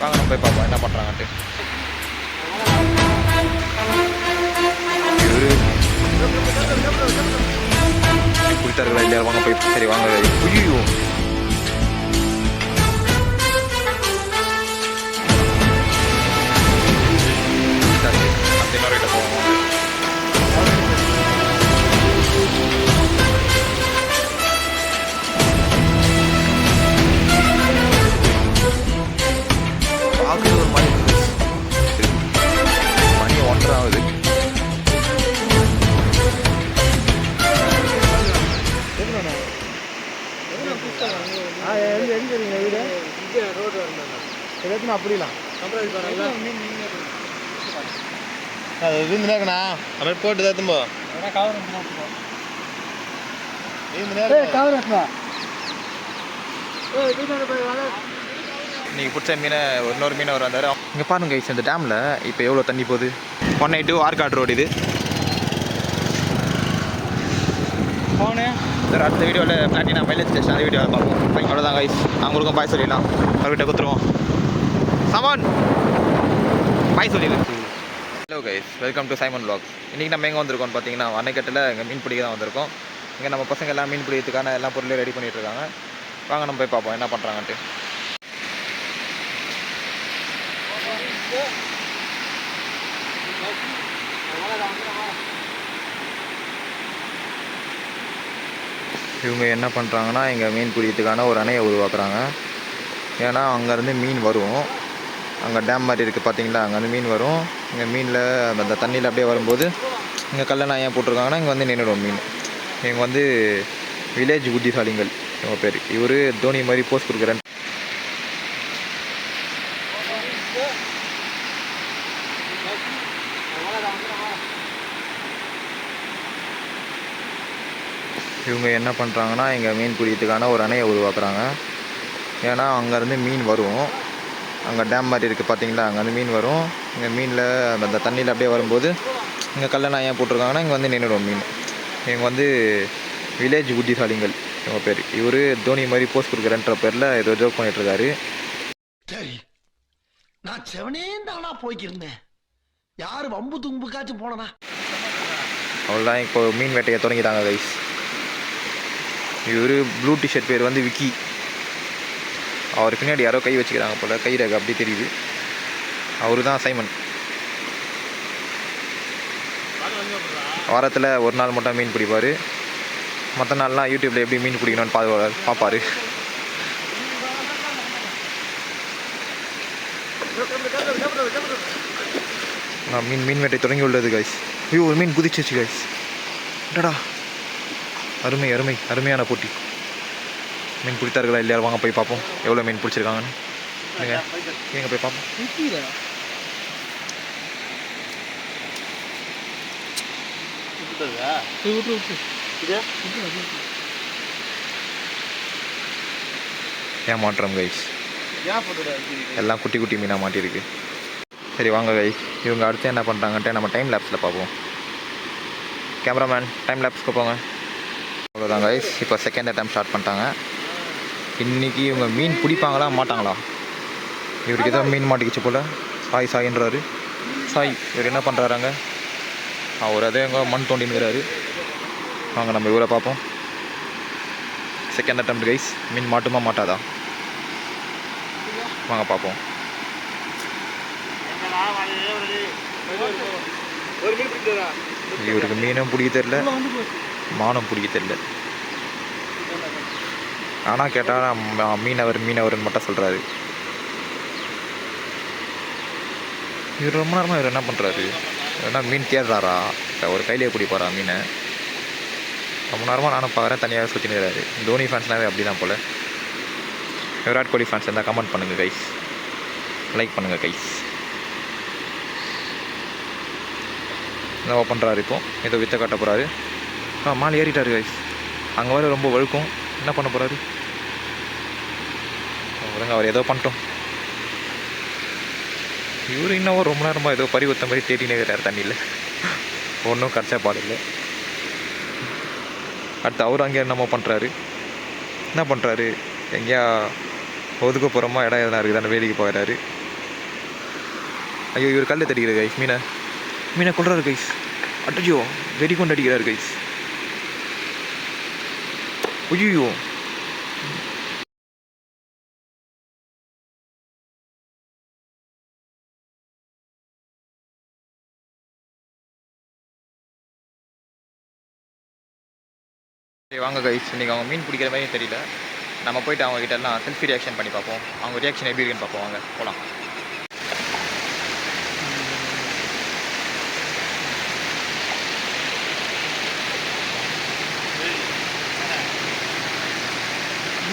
வாங்க நம்ம போய் பார்ப்போம். என்ன பண்ணுறாங்கன்ட்டு இவரு குடித்தார்களா இல்லையா? வாங்க போய் சரி வாங்க. புரியும் அந்த இன்னொரு ஆ எங்க எங்க இருக்கீங்க வீடு எதாச்சும் அப்படிலாம் அது இருந்துனாக்கண்ணா போட்டு தான் இன்னைக்கு பிடிச்ச மீனை இன்னொரு மீனவர் வந்தார். இங்கே பாருங்க guys, இந்த டேமில் இப்போ எவ்வளோ தண்ணி போகுது? One eight two Arcot road இது. சார் அடுத்த வீடியோவில் பிளாட்டினா மைலேஜ் ஸ்டேஷன் அந்த வீடியோவில் பார்ப்போம். Bye. அவ்வளோதான் கைஸ் அவங்களுக்கும் பாய் சொல்லிடலாம். அவர்கிட்ட கொடுத்துருவோம். சமான் பாய் சொல்லிடு. Hello guys welcome to Simon vlog இன்றைக்கி நம்ம எங்கே வந்திருக்கோம்னு பார்த்தீங்கன்னா அணைக்கட்டில் இங்கே மீன் பிடிக்க தான் வந்திருக்கோம். இங்கே நம்ம பசங்க எல்லாம் மீன் பிடிக்கிறதுக்கான எல்லா பொருளையும் ரெடி பண்ணிட்டு இருக்காங்க. வாங்க நம்ம போய் பார்ப்போம். என்ன பண்ணுறாங்கன்ட்டு இவங்க என்ன பண்ணுறாங்கன்னா இங்கே மீன் பிடிக்கிறதுக்கான ஒரு அணையை உருவாக்குறாங்க. ஏன்னா அங்கேருந்து மீன் வரும். அங்கே டேம் மாதிரி இருக்குது பார்த்தீங்களா அங்கேருந்து மீன் வரும். இங்கே மீனில் அந்த தண்ணியில் அப்படியே வரும்போது இங்கே கல்லணை ஏன் போட்டிருக்காங்கன்னா இங்கே வந்து நின்றுடும் மீன். இவங்க வந்து வில்லேஜ் புத்திசாலிங்கள் இவங்க பேர். இவர் தோனி மாதிரி போஸ்ட் கொடுக்குறேன் இவங்க என்ன பண்ணுறாங்கன்னா இங்கே மீன் பிடிக்கிறதுக்கான ஒரு அணையை உருவாக்குறாங்க. ஏன்னா அங்கேருந்து மீன் வரும். அங்கே டேம் மாதிரி இருக்குது பார்த்தீங்களா அங்கேருந்து மீன் வரும். இங்கே மீனில் அந்த தண்ணியில் அப்படியே வரும்போது இங்கே கல்லணை ஏன் போட்டிருக்காங்கன்னா இங்கே வந்து நின்றுடும் மீன். இவங்க வந்து வில்லேஜ் புத்திசாலிங்கள் இவங்க பேர். இவர் தோனி மாதிரி போஸ்ட் கொடுக்குறேன்ற பேரில் ஏதோ ஜோக் பண்ணிகிட்ருக்காரு சரி நான் செவனே தானா போய்க்கிருந்தேன். யாரு வம்பு தும்புக்காச்சும் போனனா அவ்வளோதான் இப்போ மீன் வேட்டையை தொடங்கிட்டாங்க கைஸ் இவர் ப்ளூ டிஷர்ட் பேர் வந்து விக்கி. அவர் பின்னாடி யாரோ கை வச்சுக்கிறாங்க போல் கை ரேகை அப்படி தெரியுது. அவரு தான் சைமன். வாரத்தில் ஒரு நாள் மட்டும் மீன் பிடிப்பார். மற்ற நாள்லாம் யூடியூப்பில் எப்படி மீன் பிடிக்கணும்னு பா பார்ப்பார் நான் மீன் மீன் வேட்டை தொடங்கி உள்ளது கைஸ் ஐயோ ஒரு மீன் குதிச்சிச்சு கைஸ் என்னடா? அருமை அருமை அருமையான போட்டி. மீன் பிடித்தார்களா இல்லையா? வாங்க போய் பார்ப்போம். எவ்வளோ மீன் பிடிச்சிருக்காங்கன்னு. நீங்க எங்க போய் பார்ப்போம். ஏமாற்றம் கைஸ் எல்லாம் குட்டி குட்டி மீனாக மாட்டியிருக்கு. சரி வாங்க கைஸ் இவங்க அடுத்து என்ன பண்ணுறாங்கன்ட்டு நம்ம டைம் லேப்ஸில் பார்ப்போம். கேமராமேன் டைம் லேப்ஸ்க்கு போங்க. அவ்வளோதான் கைஸ் இப்போ செகண்ட் டைம் ஸ்டார்ட் பண்ணிட்டாங்க. இன்றைக்கி இவங்க மீன் பிடிப்பாங்களா மாட்டாங்களா? இவருக்கு ஏதோ மீன் மாட்டிக்கிச்சு போல். சாய் சாயின்றாரு. சாய் இவர் என்ன பண்ணுறாருங்க அவர் அதே எங்கே மண் தோண்டினுக்கிறாரு வாங்க நம்ம இவரை பார்ப்போம். செகண்ட் அட்டம் கைஸ் மீன் மாட்டுமா மாட்டாதா? வாங்க பார்ப்போம். இவருக்கு மீனும் பிடிக்க தெரில மானம் பிடிக்க தெரில ஆனால் கேட்டால் மீனவர் மீனவர்னு மட்டும் சொல்கிறாரு இவர் ரொம்ப நேரமாக இவர் என்ன பண்ணுறாரு என்ன மீன் தேடுறாரா? ஒரு கையிலே பிடிப்பாரா மீனை. ரொம்ப நேரமாக நானும் பார்க்குறேன் தனியாக சுற்றினுக்கிறாரு தோனி ஃபேன்ஸ்னாவே அப்படி தான் போல். விராட் கோலி ஃபேன்ஸ் இருந்தால் கமெண்ட் பண்ணுங்கள் கைஸ் லைக் பண்ணுங்கள் கைஸ் என்ன பண்ணுறாரு இப்போ? ஏதோ வித்த காட்ட போகிறாரு ஆ மாலை ஏறிட்டார் கைஸ் அங்கே வர ரொம்ப வழுக்கும். என்ன பண்ண போகிறாரு விடுங்க அவர் ஏதோ பண்ணிட்டோம். இவர் இன்னும் ரொம்ப நேரமாக ஏதோ பறிவுத்த மாதிரி தேடினே இருக்கிறார் தண்ணியில். ஒன்றும் கரைச்சா பாடில்லை அடுத்து அவர் அங்கே என்னமோ பண்ணுறாரு என்ன பண்ணுறாரு எங்கேயா ஒதுக்க போகிறோமா இடம் எதனா இருக்குதான்னு வேடிக்கை போகிறாரு ஐயோ இவர் கல் தடிக்கிறார் கைஸ் மீனை. மீனை கொள்றாரு கைஸ் அட்டஜோ வெடி கொண்டு அடிக்கிறார் கைஸ் ஐயோ சரி வாங்க கைஸ் இன்றைக்கி அவங்க மீன் பிடிக்கிற மாதிரி தெரியல நம்ம போயிட்டு அவங்க கிட்ட எல்லாம் செல்ஃபி ரியாக்ஷன் பண்ணி பார்ப்போம் அவங்க ரியாக்ஷன் எப்படி இருக்குன்னு பார்ப்போம் வாங்க போகலாம்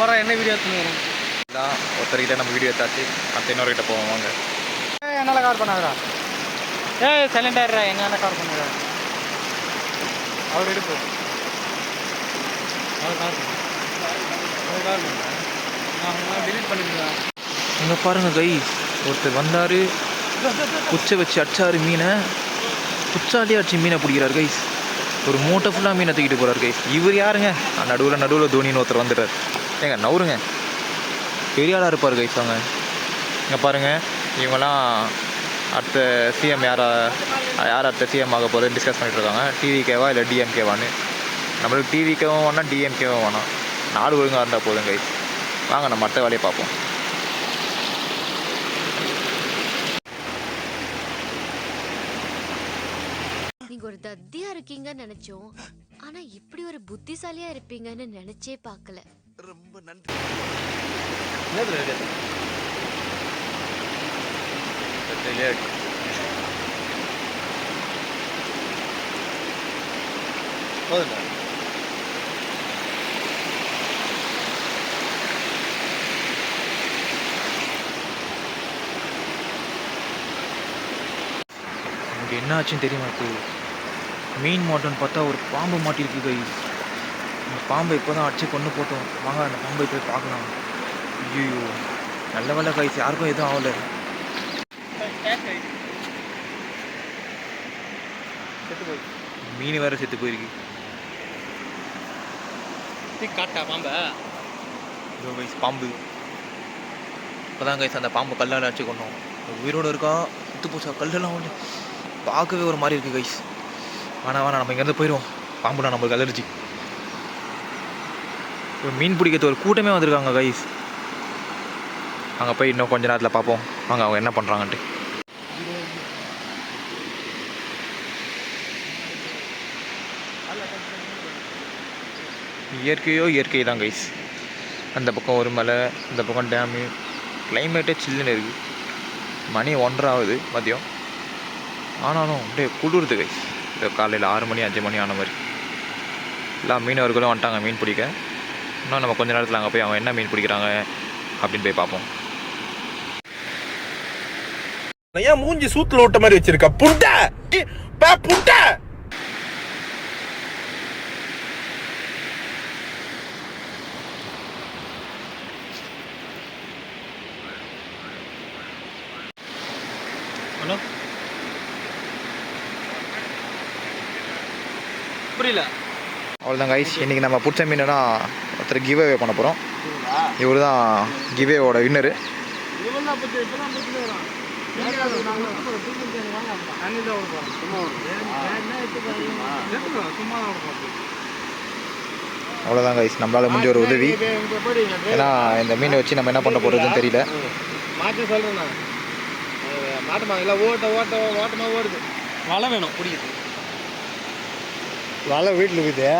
வர என்ன வீடியோ எடுத்துன்னு இதான் ஒருத்தர்கிட்ட நம்ம வீடியோ எடுத்தாச்சு. அடுத்த இன்னொருக்கிட்ட போவோம் வாங்க. என்னால் கார் பண்ணாதடா. ஏய் சைலண்டாயிடுறா என்னால் கார் பண்ணுறா அவர் எடுப்பு. அவர் கார் பண்ணு. அவர் கார் பண்ணு. நான் டிலீட் பண்ணிடுறேன் இங்கே பாருங்க கைஸ் ஒருத்தர் வந்தார். குச்சை வச்சு அடிச்சாரு மீனை. குச்சாலே அடிச்சு மீனை பிடிக்கிறார் கைஸ் ஒரு மூட்டை ஃபுல்லாக மீனை தூக்கிட்டு போகிறார் கைஸ் இவர் யாருங்க? நடுவில் நடுவில் தோனின்னு ஒருத்தர் வந்துடுறார் ஏங்க நவருங்க. பெரிய ஆளாக இருப்பார் கைஸ் அவங்க. இங்கே பாருங்கள் இவங்கெல்லாம் அடுத்த சிஎம் யாரா யார் அடுத்த சிஎம் ஆக போகிறது டிஸ்கஸ் பண்ணிட்டு இருக்காங்க. டிவிகேவா இல்லை டிஎம்கேவான்னு நம்மளுக்கு டிவிகேவும் வேணாம் டிஎம்கேவும் வேணாம். நாடு ஒழுங்காக இருந்தால் போதும் கைஸ் வாங்க நம்ம அடுத்த வேலையை பார்ப்போம். நீங்க ஒரு தத்தியா இருக்கீங்கன்னு நினைச்சோம். ஆனா இப்படி ஒரு புத்திசாலியா இருப்பீங்கன்னு நினைச்சே பார்க்கல. போதும்? எனக்கு என்ன ஆச்சுன்னு தெரியுமா இப்போ மீன் மாட்டோன்னு பார்த்தா ஒரு பாம்பு மாட்டிருக்கு கை. அந்த பாம்பை இப்போ தான் அடிச்சு கொண்டு போட்டோம். வாங்க அந்த பாம்பை போய் பார்க்கலாம். ஐயோ நல்ல வேலை கைஸ் யாருக்கும் எதுவும் ஆகல. மீன் வேற செத்து போயிருக்கு. காட்டா பாம்ப? இதோ கைஸ் பாம்பு. இப்போதான் கைஸ் அந்த பாம்பு கல்லால் அடிச்சு கொண்டோம் உயிரோடு இருக்கா? சுத்து போச்சா? கல்லெல்லாம் வந்து பார்க்கவே ஒரு மாதிரி இருக்குது கைஸ் வேணா வேணா நம்ம இங்கேருந்து போயிடுவோம். பாம்புனா நம்மளுக்கு அலர்ஜி மீன் பிடிக்கிறது ஒரு கூட்டமே வந்திருக்காங்க கைஸ் அங்கே போய் இன்னும் கொஞ்ச நேரத்தில் பார்ப்போம் வாங்க அவங்க என்ன பண்ணுறாங்கன்ட்டு இயற்கையோ இயற்கை தான் கைஸ் அந்த பக்கம் ஒரு மலை இந்த பக்கம் டேமு கிளைமேட்டே சில்லுன்னு இருக்குது மணி ஒன்றரை ஆகுது மதியம். ஆனாலும் அப்படியே குளிருது கைஸ் காலையில் ஆறு மணி அஞ்சு மணி ஆன மாதிரி. எல்லா மீனவர்களும் வந்துட்டாங்க மீன் பிடிக்க. இன்னும் நம்ம கொஞ்ச நேரத்தில் அங்கே போய் அவங்க என்ன மீன் பிடிக்கிறாங்க அப்படின்னு போய் பார்ப்போம். ஏன் மூஞ்சி சூத்துல விட்ட மாதிரி வச்சிருக்க? புண்டை! பே புண்டை! ஹலோ? புரியல. அவ்வளோதான் கைஸ் இன்றைக்கி நம்ம பிடிச்ச மீனா ஒருத்தர் கிவ் அவே பண்ண போகிறோம் இவர் தான் கிவேவோட வின்னரு அவ்வளோதான் கைஸ் நம்மளால் முடிஞ்ச ஒரு உதவி. ஏன்னா இந்த மீனை வச்சு நம்ம என்ன பண்ண போகிறதுன்னு தெரியல. மாற்றி சொல்கிறேன் நான் மாட்டமா இல்லை ஓட்ட ஓட்ட ஓட்டமா ஓடுது வலை வேணும் பிடிக்குது. வலை வீட்டில் இருக்குது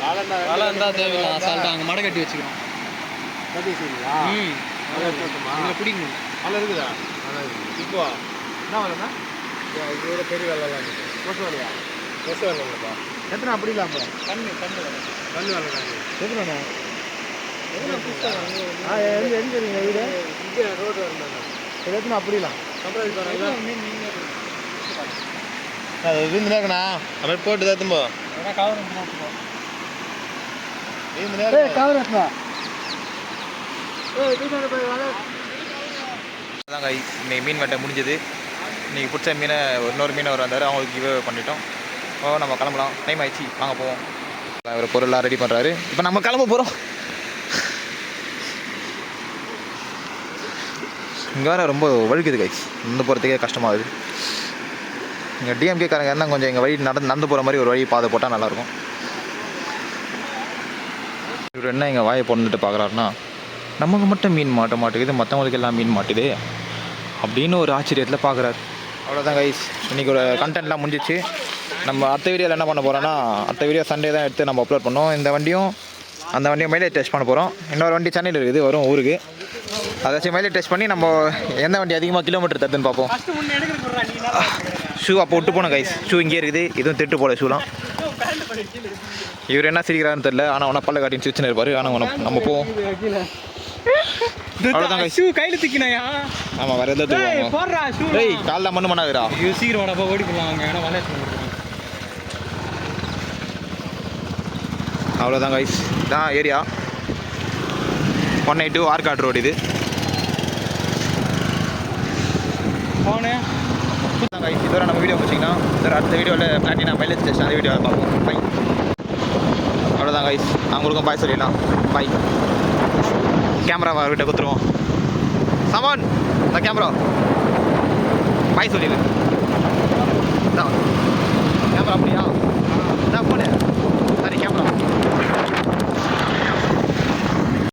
வலை இருந்தால் தேவையில்லை அசால்ட்டாக அங்கே மடை கட்டி வச்சுக்கிறோம். ம். இதில் பிடிக்கணும். வலை இருக்குதா? இப்போ என்ன வலைண்ணா இதோட பெரிய வலைலாம் கொசு வலையா கொசு வலை இல்லைப்பா. எத்தனை அப்படி இல்லாம? கண்ணு கண்ணு கண்ணு வலை தான் எத்தனை எங்க எங்க இருக்கீங்க வீடு? இங்கே ரோடு வரணும் எத்தனை அப்படிலாம் அது விருந்துனாக்கண்ணா அப்படியே போட்டு தான் திரும்ப அதான் கைஸ் இன்னைக்கு மீன் வேட்டை முடிஞ்சது. இன்னைக்கு பிடிச்ச மீனை இன்னொரு மீனவர் வந்தார். அவங்களுக்கு கிவ் பண்ணிட்டோம். ஓ நம்ம கிளம்பலாம். டைம் ஆயிடுச்சு. வாங்க போவோம். ஒரு பொருள்லாம் ரெடி பண்ணுறாரு இப்போ நம்ம கிளம்ப போகிறோம் இங்கே வேறு ரொம்ப வழுக்குது கைஸ் நடந்து போகிறதுக்கே கஷ்டமாகுது இங்கே டிஎம்கே காரங்க இருந்தால் கொஞ்சம் எங்கள் வழி நடந்து நடந்து போகிற மாதிரி ஒரு வழி பாதை போட்டால் நல்லாயிருக்கும் இவர் என்ன எங்கள் வாயை பொண்ணுட்டு பார்க்குறாருன்னா நமக்கு மட்டும் மீன் மாட்ட மாட்டேங்குது மற்றவங்களுக்கு எல்லாம் மீன் மாட்டுது அப்படின்னு ஒரு ஆச்சரியத்தில் பார்க்குறாரு. அவ்வளோதான் கைஸ் இன்றைக்கி ஒரு கண்டென்ட்லாம் முடிஞ்சிச்சு. நம்ம அடுத்த வீடியோவில் என்ன பண்ண போகிறோன்னா அடுத்த வீடியோ சண்டே தான் எடுத்து நம்ம அப்லோட் பண்ணோம் இந்த வண்டியும் அந்த வண்டியும் மைலேஜ் டெஸ்ட் பண்ண போகிறோம் இன்னொரு வண்டி சென்னையில் இருக்குது வரும் ஊருக்கு. அதை வச்சு மைலேஜ் டெஸ்ட் பண்ணி நம்ம எந்த வண்டி அதிகமாக கிலோமீட்டர் தருதுன்னு பார்ப்போம். ஷூ அப்போ விட்டு போனோம் கைஸ் ஷூ இங்கே இருக்குது. இதுவும் திட்டு போல ஷூலாம் இவர் என்ன சிரிக்கிறாருன்னு தெரியல. ஆனால் உன பல்ல காட்டின்னு சிரிச்சுன்னு இருப்பாரு. ஆனால் உன நம்ம போவோம் அவ்வளோதான். ஷூ கையில தூக்கினாயா? ஆமாம் வேறு எதாவது டேய் தூக்குவாங்க போடுறா ஷூ. டேய் காலைல மண்ணு பண்ணாதுடா ஐயோ சீக்கிரம் ஓடி ஏன்னா. அவ்வளோதான் guys area one eight two Arcot road இது. போனே. அதான் கைஸ் இதோட நம்ம வீடியோ முடிச்சிங்கன்னா சார் அடுத்த வீடியோவில் பிளாட்டினா மைலேஜ் டெஸ்ட் அந்த வீடியோவில் பார்ப்போம். பை அவ்வளோதான் கைஸ் அவங்களுக்கும் பாய் சொல்லிடலாம் பாய் கேமராவை அவர்கிட்ட கொடுத்துருவோம். சமான் இந்த கேமரா பாய் சொல்லிடு. கேமரா அப்படியா? என்ன ஃபோனு